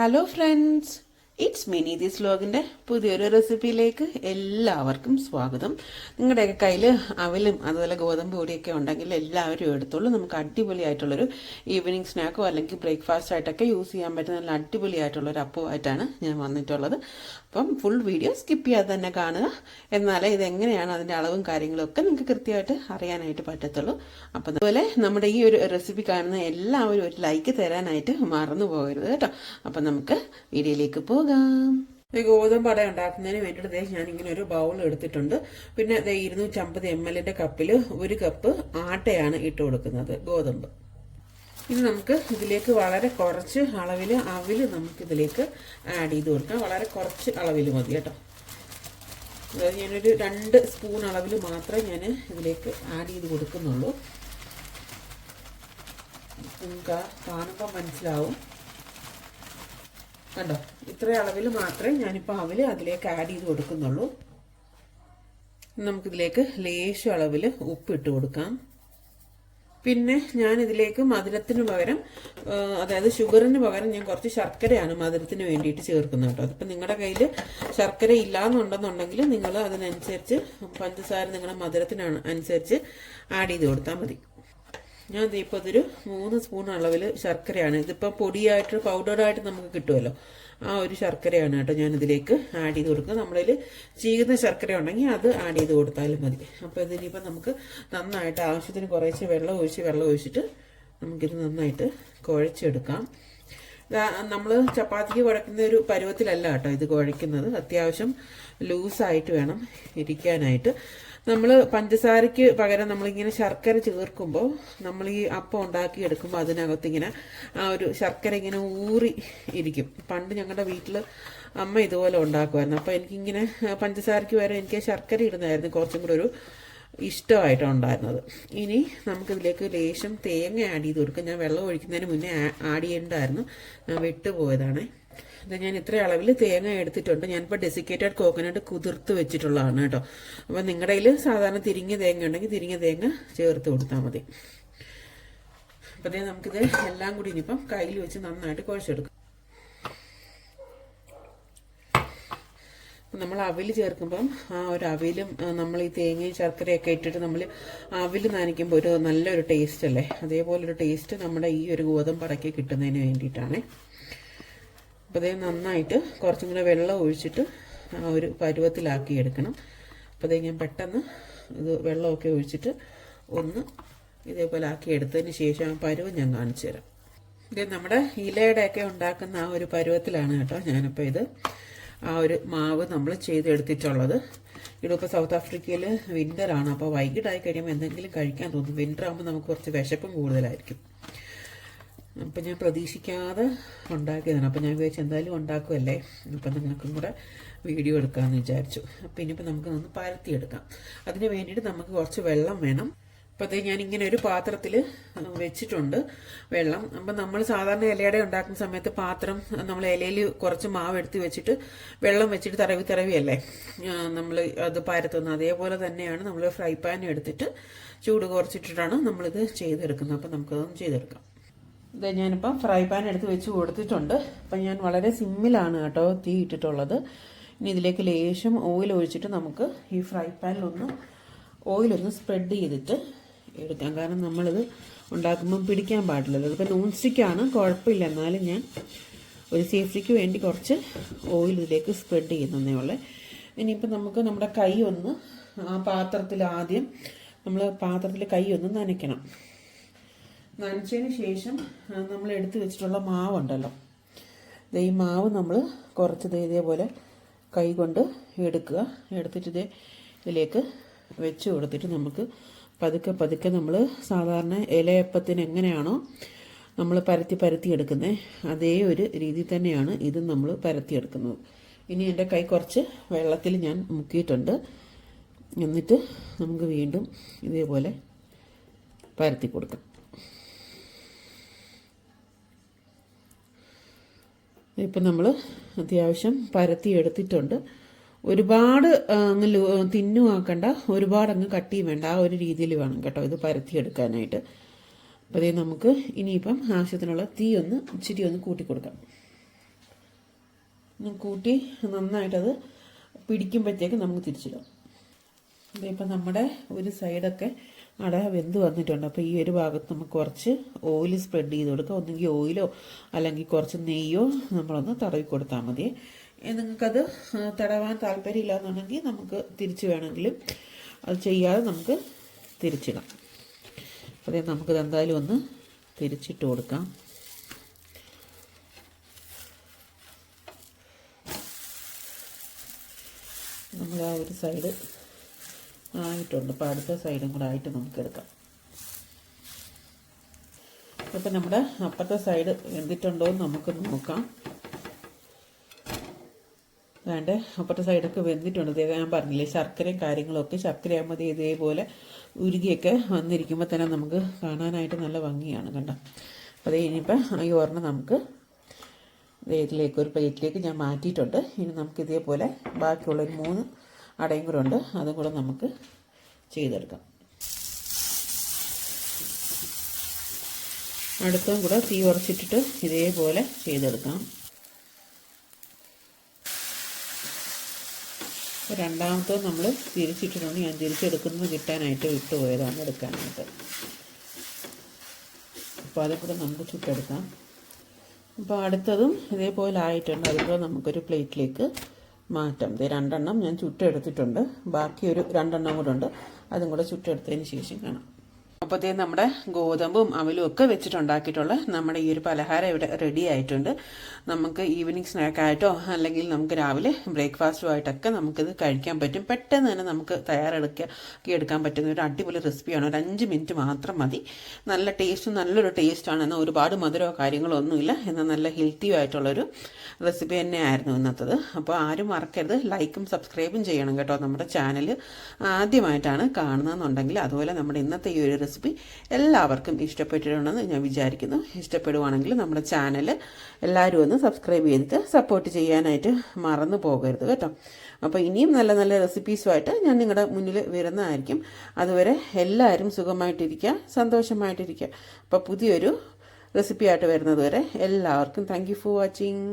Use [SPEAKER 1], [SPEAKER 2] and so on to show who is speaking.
[SPEAKER 1] Hello friends it's Mini this വ്ലോഗിന്റെ പുതിയൊരു റെസിപ്പിയിലേക്ക് എല്ലാവർക്കും സ്വാഗതം. നിങ്ങളുടെയൊക്കെ കയ്യിൽ അവലും അതുപോലെ ഗോതമ്പ് പൊടിയൊക്കെ ഉണ്ടെങ്കിൽ എല്ലാവരും എടുത്തോളൂ. നമുക്ക് അടിപൊളിയായിട്ടുള്ളൊരു ഈവനിങ് സ്നാക്കോ അല്ലെങ്കിൽ ബ്രേക്ക്ഫാസ്റ്റ് ആയിട്ടൊക്കെ യൂസ് ചെയ്യാൻ പറ്റുന്ന നല്ല അടിപൊളിയായിട്ടുള്ളൊരു അപ്പമായിട്ടാണ് ഞാൻ വന്നിട്ടുള്ളത്. അപ്പം ഫുൾ വീഡിയോ സ്കിപ്പ് ചെയ്യാതെ തന്നെ കാണുക. എന്നാലേ ഇതെങ്ങനെയാണ് അതിന്റെ അളവും കാര്യങ്ങളൊക്കെ നിങ്ങൾക്ക് കൃത്യമായിട്ട് അറിയാനായിട്ട് പറ്റത്തുള്ളൂ. അപ്പം അതുപോലെ നമ്മുടെ ഈ ഒരു റെസിപ്പി കാണുന്ന എല്ലാവരും ഒരു ലൈക്ക് തരാനായിട്ട് മറന്നു പോകരുത് കേട്ടോ. അപ്പം നമുക്ക് വീഡിയോയിലേക്ക് പോകാം. ഈ ഗോതമ്പ് അട ഉണ്ടാക്കുന്നതിന് വേണ്ടിയിട്ട് ഇങ്ങനെ ഒരു ബൗൾ എടുത്തിട്ടുണ്ട്. പിന്നെ ഇരുന്നൂറ്റമ്പത് എം എല്ലിന്റെ കപ്പിൽ ഒരു കപ്പ് ആട്ടയാണ് ഇട്ട് കൊടുക്കുന്നത് ഗോതമ്പ്. ഇനി നമുക്ക് ഇതിലേക്ക് വളരെ കുറച്ച് അളവിൽ അവിൽ നമുക്ക് ഇതിലേക്ക് ആഡ് ചെയ്ത് കൊടുക്കാം. വളരെ കുറച്ച് അളവിൽ മതി കേട്ടോ. അതായത് ഞാനൊരു രണ്ട് സ്പൂൺ അളവിൽ മാത്രമേ ഞാൻ ഇതിലേക്ക് ആഡ് ചെയ്ത് കൊടുക്കുന്നുള്ളൂ. നിങ്ങൾക്ക് കാണുമ്പോൾ മനസ്സിലാവും. കണ്ടോ? ഇത്ര അളവിൽ മാത്രമേ ഞാനിപ്പോൾ അവിൽ അതിലേക്ക് ആഡ് ചെയ്ത് കൊടുക്കുന്നുള്ളൂ. നമുക്കിതിലേക്ക് ലേശം അളവിൽ ഉപ്പിട്ട് കൊടുക്കാം. പിന്നെ ഞാൻ ഇതിലേക്ക് മധുരത്തിന് പകരം അതായത് ഷുഗറിന് പകരം ഞാൻ കുറച്ച് ശർക്കരയാണ് മധുരത്തിന് വേണ്ടിയിട്ട് ചേർക്കുന്നത് കേട്ടോ. അതിപ്പോൾ നിങ്ങളുടെ കയ്യിൽ ശർക്കര ഇല്ലാന്നുണ്ടെന്നുണ്ടെങ്കിൽ നിങ്ങൾ അതിനനുസരിച്ച് പഞ്ചസാര നിങ്ങളുടെ മധുരത്തിനാണ് അനുസരിച്ച് ആഡ് ചെയ്ത് കൊടുത്താൽ മതി. ഞാൻ ഇപ്പോൾ ഇതൊരു മൂന്ന് സ്പൂൺ അളവിൽ ശർക്കരയാണ്. ഇതിപ്പോൾ പൊടിയായിട്ട് പൗഡറായിട്ട് നമുക്ക് കിട്ടുമല്ലോ ആ ഒരു ശർക്കരയാണ് കേട്ടോ ഞാൻ ഇതിലേക്ക് ആഡ് ചെയ്ത് കൊടുക്കുക നമ്മളിൽ ചീകുന്ന ശർക്കര ഉണ്ടെങ്കിൽ അത് ആഡ് ചെയ്ത് കൊടുത്താലും മതി. അപ്പോൾ ഇതിനിപ്പോൾ നമുക്ക് നന്നായിട്ട് ആവശ്യത്തിന് കുറേശ്ശെ വെള്ളം ഒഴിച്ച് വെള്ളം ഒഴിച്ചിട്ട് നമുക്കിത് നന്നായിട്ട് കുഴച്ചെടുക്കാം. നമ്മൾ ചപ്പാത്തിക്ക് കുഴക്കുന്ന ഒരു പരുവത്തിലല്ല കേട്ടോ ഇത് കുഴക്കുന്നത്. അത്യാവശ്യം ലൂസായിട്ട് വേണം ഇരിക്കാനായിട്ട്. നമ്മൾ പഞ്ചസാരയ്ക്ക് പകരം നമ്മളിങ്ങനെ ശർക്കര ചേർക്കുമ്പോൾ നമ്മൾ ഈ അപ്പം ഉണ്ടാക്കി എടുക്കുമ്പോൾ അതിനകത്ത് ഇങ്ങനെ ആ ഒരു ശർക്കര ഇങ്ങനെ ഊറി ഇരിക്കും. പണ്ട് ഞങ്ങളുടെ വീട്ടിൽ അമ്മ ഇതുപോലെ ഉണ്ടാക്കുമായിരുന്നു അപ്പോൾ എനിക്കിങ്ങനെ പഞ്ചസാരയ്ക്ക് പകരം എനിക്ക് ശർക്കര ഇടുന്നതായിരുന്നു കുറച്ചും കൂടെ ഒരു ഇഷ്ടമായിട്ടാണ് ഉണ്ടായിരുന്നത് ഇനി നമുക്കിതിലേക്ക് ലേശം തേങ്ങ ആഡ് ചെയ്ത് കൊടുക്കാം. ഞാൻ വെള്ളം ഒഴിക്കുന്നതിന് മുന്നേ ആഡ് ചെയ്യേണ്ടായിരുന്നു വിട്ടുപോയതാണേ ഇത് ഞാൻ ഇത്ര അളവിൽ തേങ്ങ എടുത്തിട്ടുണ്ട്. ഞാനിപ്പോൾ ഡെസിക്കേറ്റഡ് കോക്കനട്ട് കുതിർത്ത് വെച്ചിട്ടുള്ളതാണ് കേട്ടോ. അപ്പോൾ നിങ്ങളുടെ കയ്യിൽ സാധാരണ തിരിഞ്ഞ തേങ്ങ ഉണ്ടെങ്കിൽ തിരിഞ്ഞ തേങ്ങ ചേർത്ത് കൊടുത്താൽ മതി. അപ്പോൾ നമുക്കിത് എല്ലാം കൂടി ഇനിയിപ്പം കയ്യിൽ വെച്ച് നന്നായിട്ട് കുഴച്ചെടുക്കാം. നമ്മൾ അവിൽ ചേർക്കുമ്പം ആ ഒരു അവിലും നമ്മൾ ഈ തേങ്ങയും ശർക്കരയൊക്കെ ഇട്ടിട്ട് നമ്മൾ അവിൽ നനയ്ക്കുമ്പോൾ ഒരു നല്ലൊരു ടേസ്റ്റ് അല്ലേ? അതേപോലൊരു ടേസ്റ്റ് നമ്മുടെ ഈ ഒരു ഗോതമ്പടയ്ക്ക് കിട്ടുന്നതിന് വേണ്ടിയിട്ടാണ്. അപ്പോൾ അതേ നന്നായിട്ട് കുറച്ചും കൂടെ വെള്ളം ഒഴിച്ചിട്ട് ആ ഒരു പരുവത്തിലാക്കി എടുക്കണം. അപ്പോൾ അതേ ഞാൻ പെട്ടെന്ന് ഇത് വെള്ളമൊക്കെ ഒഴിച്ചിട്ട് ഒന്ന് ഇതേപോലെ ആക്കി എടുത്തതിന് ശേഷം ആ പരുവം ഞാൻ കാണിച്ചു തരാം. ഇത് നമ്മുടെ ഇലയുടെയൊക്കെ ഉണ്ടാക്കുന്ന ആ ഒരു പരുവത്തിലാണ് കേട്ടോ ഞാനിപ്പോൾ ഇത്. ആ ഒരു മാവ് നമ്മൾ ചെയ്തെടുത്തിട്ടുള്ളത്. ഇവിടെ സൗത്ത് ആഫ്രിക്കയിൽ വിന്ററാണ് അപ്പോൾ വൈകിട്ടായി കഴിയുമ്പോൾ എന്തെങ്കിലും കഴിക്കാൻ തോന്നും. വിന്റർ ആകുമ്പോൾ നമുക്ക് കുറച്ച് വിശപ്പും കൂടുതലായിരിക്കും. അപ്പം ഞാൻ പ്രതീക്ഷിക്കാതെ ഉണ്ടാക്കിയതാണ്. അപ്പം ഞാൻ വിചാരിച്ചു എന്തായാലും ഉണ്ടാക്കുമല്ലേ അപ്പം നിങ്ങൾക്കും കൂടെ വീഡിയോ എടുക്കാമെന്ന് വിചാരിച്ചു. അപ്പം ഇനിയിപ്പോൾ നമുക്ക് ഒന്ന് പരത്തിയെടുക്കാം. അതിന് വേണ്ടിയിട്ട് നമുക്ക് കുറച്ച് വെള്ളം വേണം. അപ്പോൾ ഞാൻ ഇങ്ങനെ ഒരു പാത്രത്തിൽ വെച്ചിട്ടുണ്ട് വെള്ളം. അപ്പം നമ്മൾ സാധാരണ ഇലയുടെ ഉണ്ടാക്കുന്ന സമയത്ത് പാത്രം നമ്മൾ ഇലയിൽ കുറച്ച് മാവ് എടുത്ത് വെച്ചിട്ട് വെള്ളം വെച്ചിട്ട് തറവി തറവിയല്ലേ നമ്മൾ അത് പരത്തുന്നത്. അതേപോലെ തന്നെയാണ് നമ്മൾ ഫ്രൈ പാൻ എടുത്തിട്ട് ചൂട് കുറച്ചിട്ടിട്ടാണ് നമ്മളിത് ചെയ്തെടുക്കുന്നത്. അപ്പം നമുക്കതൊന്ന് ചെയ്തെടുക്കാം. ഇത് ഞാനിപ്പം ഫ്രൈ പാൻ എടുത്ത് വെച്ച് കൊടുത്തിട്ടുണ്ട്. അപ്പം ഞാൻ വളരെ സിമ്മിലാണ് കേട്ടോ തീ ഇട്ടിട്ടുള്ളത്. ഇനി ഇതിലേക്ക് ലേശം ഓയിൽ ഒഴിച്ചിട്ട് നമുക്ക് ഈ ഫ്രൈ പാനിലൊന്ന് ഓയിലൊന്ന് സ്പ്രെഡ് ചെയ്തിട്ട് എടുക്കാം. കാരണം നമ്മളിത് ഉണ്ടാക്കുമ്പം പിടിക്കാൻ പാടില്ല. ഇതിപ്പോൾ നോൺ സ്റ്റിക്കാണ് കുഴപ്പമില്ല. എന്നാലും ഞാൻ ഒരു സേഫ്റ്റിക്ക് വേണ്ടി കുറച്ച് ഓയിൽ ഇതിലേക്ക് സ്പ്രെഡ് ചെയ്യുന്നതേ ഉള്ളേ. ഇനിയിപ്പോൾ നമുക്ക് നമ്മുടെ കൈ ഒന്ന് ആ പാത്രത്തിൽ ആദ്യം നമ്മൾ പാത്രത്തിൽ കൈ ഒന്ന് നനയ്ക്കണം. നനച്ചതിന് ശേഷം നമ്മൾ എടുത്തു വെച്ചിട്ടുള്ള മാവുണ്ടല്ലോ. ഈ മാവ് നമ്മൾ കുറച്ച് ഇതേപോലെ കൈ കൊണ്ട് എടുക്കുക. എടുത്തിട്ട് ഇതേ ഇതിലേക്ക് വെച്ച് കൊടുത്തിട്ട് നമുക്ക് പതുക്കെ പതുക്കെ നമ്മൾ സാധാരണ ഇലയപ്പത്തിന് എങ്ങനെയാണോ നമ്മൾ പരത്തി പരത്തി എടുക്കുന്നത് അതേ ഒരു രീതി തന്നെയാണ് ഇത് നമ്മൾ പരത്തിയെടുക്കുന്നത് ഇനി എന്റെ കൈ കുറച്ച് വെള്ളത്തിൽ ഞാൻ മുക്കിയിട്ടുണ്ട്. എന്നിട്ട് നമുക്ക് വീണ്ടും ഇതേപോലെ പരത്തി കൊടുക്കാം. ഇപ്പം നമ്മൾ അത്യാവശ്യം പരത്തി എടുത്തിട്ടുണ്ട്. ഒരുപാട് അങ്ങ് തിന്നു ആക്കണ്ട. ഒരുപാട് അങ്ങ് കട്ടിയും വേണ്ട. ആ ഒരു രീതിയിൽ വേണം കേട്ടോ ഇത് പരത്തിയെടുക്കാനായിട്ട്. അപ്പോൾ അതേ നമുക്ക് ഇനിയിപ്പം ആവശ്യത്തിനുള്ള തീ ഒന്ന് ഇച്ചിരി ഒന്ന് കൂട്ടി കൊടുക്കാം. കൂട്ടി നന്നായിട്ടത് പിടിക്കുമ്പോഴത്തേക്ക് നമുക്ക് തിരിച്ചിടാം. ഇതിപ്പോൾ നമ്മുടെ ഒരു സൈഡൊക്കെ അട വെന്ത് വന്നിട്ടുണ്ട്. അപ്പോൾ ഈ ഒരു ഭാഗത്ത് നമുക്ക് കുറച്ച് ഓയിൽ സ്പ്രെഡ് ചെയ്ത് കൊടുക്കാം. ഒന്നെങ്കിൽ ഓയിലോ അല്ലെങ്കിൽ കുറച്ച് നെയ്യോ നമ്മളൊന്ന് തടവി കൊടുത്താൽ മതി. നിങ്ങൾക്കത് തടവാൻ താല്പര്യമില്ല എന്നുണ്ടെങ്കിൽ നമുക്ക് തിരിച്ച് വേണമെങ്കിലും അത് ചെയ്യാതെ നമുക്ക് തിരിച്ചിടാം. അതേ നമുക്കിത് എന്തായാലും ഒന്ന് തിരിച്ചിട്ട് കൊടുക്കാം. നമ്മൾ ആ ഒരു സൈഡ് ആയിട്ടുണ്ട്. അപ്പോൾ അടുത്ത സൈഡും കൂടെ ആയിട്ട് നമുക്ക് എടുക്കാം ഇപ്പം നമ്മുടെ അപ്പുറത്തെ സൈഡ് എന്തിട്ടുണ്ടോ എന്ന് നമുക്ക് നോക്കാം. വേണ്ട? അപ്പുറത്തെ സൈഡൊക്കെ വെന്തിട്ടുണ്ട്. ഇതേ ഞാൻ പറഞ്ഞില്ലേ ശർക്കരയും കാര്യങ്ങളൊക്കെ ശർക്കരയാകുമ്പോൾ ഇതേപോലെ ഉരുകിയൊക്കെ വന്നിരിക്കുമ്പോൾ തന്നെ നമുക്ക് കാണാനായിട്ട് നല്ല ഭംഗിയാണ് കണ്ടോ? അപ്പോൾ അത് ഇനിയിപ്പോൾ ഈ ഒരെണ്ണം നമുക്ക് ഇതിലേക്ക് ഒരു പ്ലേറ്റിലേക്ക് ഞാൻ മാറ്റിയിട്ടുണ്ട്. ഇനി നമുക്ക് ഇതേപോലെ ബാക്കിയുള്ള ഒരു മൂന്ന് അടയും കൂടെ ഉണ്ട്. അതും കൂടെ നമുക്ക് ചെയ്തെടുക്കാം. അടുത്തും കൂടെ തീ ഉറച്ചിട്ടിട്ട് ഇതേപോലെ ചെയ്തെടുക്കാം. രണ്ടാമത്തെ നമ്മൾ തിരിച്ചിട്ടിട്ടുണ്ട്. ഞാൻ തിരിച്ചെടുക്കുന്നത് കിട്ടാനായിട്ട് വിട്ടുപോയതാണ് എടുക്കാനായിട്ട്. അപ്പോൾ അതും കൂടെ നമുക്ക് ചുട്ടെടുക്കാം. അപ്പോൾ അടുത്തതും ഇതേപോലെ ആയിട്ടുണ്ട്. അതുപോലെ നമുക്കൊരു പ്ലേറ്റിലേക്ക് മാറ്റാം. ഇത് രണ്ടെണ്ണം ഞാൻ ചുട്ടെടുത്തിട്ടുണ്ട്. ബാക്കി ഒരു രണ്ടെണ്ണം കൂടെ ഉണ്ട്. അതും കൂടെ ചുട്ടെടുത്തതിന് ശേഷം കാണാം. അപ്പോഴത്തേ നമ്മുടെ ഗോതമ്പും അവലും ഒക്കെ വെച്ചിട്ടുണ്ടാക്കിയിട്ടുള്ള നമ്മുടെ ഈ ഒരു പലഹാരം ഇവിടെ റെഡി ആയിട്ടുണ്ട്. നമുക്ക് ഈവനിങ് സ്നാക്കായിട്ടോ അല്ലെങ്കിൽ നമുക്ക് രാവിലെ ബ്രേക്ക്ഫാസ്റ്റും ആയിട്ടൊക്കെ നമുക്കിത് കഴിക്കാൻ പറ്റും. പെട്ടെന്ന് തന്നെ നമുക്ക് തയ്യാറെടുക്കുക എടുക്കാൻ പറ്റുന്ന ഒരു അടിപൊളി റെസിപ്പിയാണ് ഒരു അഞ്ച് മിനിറ്റ് മാത്രം മതി. നല്ല ടേസ്റ്റും നല്ലൊരു ടേസ്റ്റാണ് എന്നാൽ ഒരുപാട് മധുരമോ കാര്യങ്ങളോ ഒന്നുമില്ല. എന്നാൽ നല്ല ഹെൽത്തിയും ആയിട്ടുള്ളൊരു റെസിപ്പി തന്നെയായിരുന്നു ഇന്നത്തത്. അപ്പോൾ ആരും മറക്കരുത്. ലൈക്കും സബ്സ്ക്രൈബും ചെയ്യണം കേട്ടോ നമ്മുടെ ചാനൽ ആദ്യമായിട്ടാണ് കാണുന്നതെന്നുണ്ടെങ്കിൽ അതുപോലെ നമ്മുടെ ഇന്നത്തെ ഈ ഒരു റെസിപ്പി എല്ലാവർക്കും ഇഷ്ടപ്പെട്ടിട്ടുണ്ടെന്ന് ഞാൻ വിചാരിക്കുന്നു. ഇഷ്ടപ്പെടുവാണെങ്കിൽ നമ്മുടെ ചാനൽ എല്ലാവരും ഒന്ന് സബ്സ്ക്രൈബ് ചെയ്തിട്ട് സപ്പോർട്ട് ചെയ്യാനായിട്ട് മറന്നു പോകരുത് കേട്ടോ. അപ്പോൾ ഇനിയും നല്ല നല്ല റെസിപ്പീസുമായിട്ട് ഞാൻ നിങ്ങളുടെ മുന്നിൽ വരുന്നതായിരിക്കും. അതുവരെ എല്ലാവരും സുഖമായിട്ടിരിക്കുക സന്തോഷമായിട്ടിരിക്കുക. അപ്പോൾ പുതിയൊരു റെസിപ്പിയായിട്ട് വരുന്നത് വരെ എല്ലാവർക്കും താങ്ക് ഫോർ വാച്ചിങ്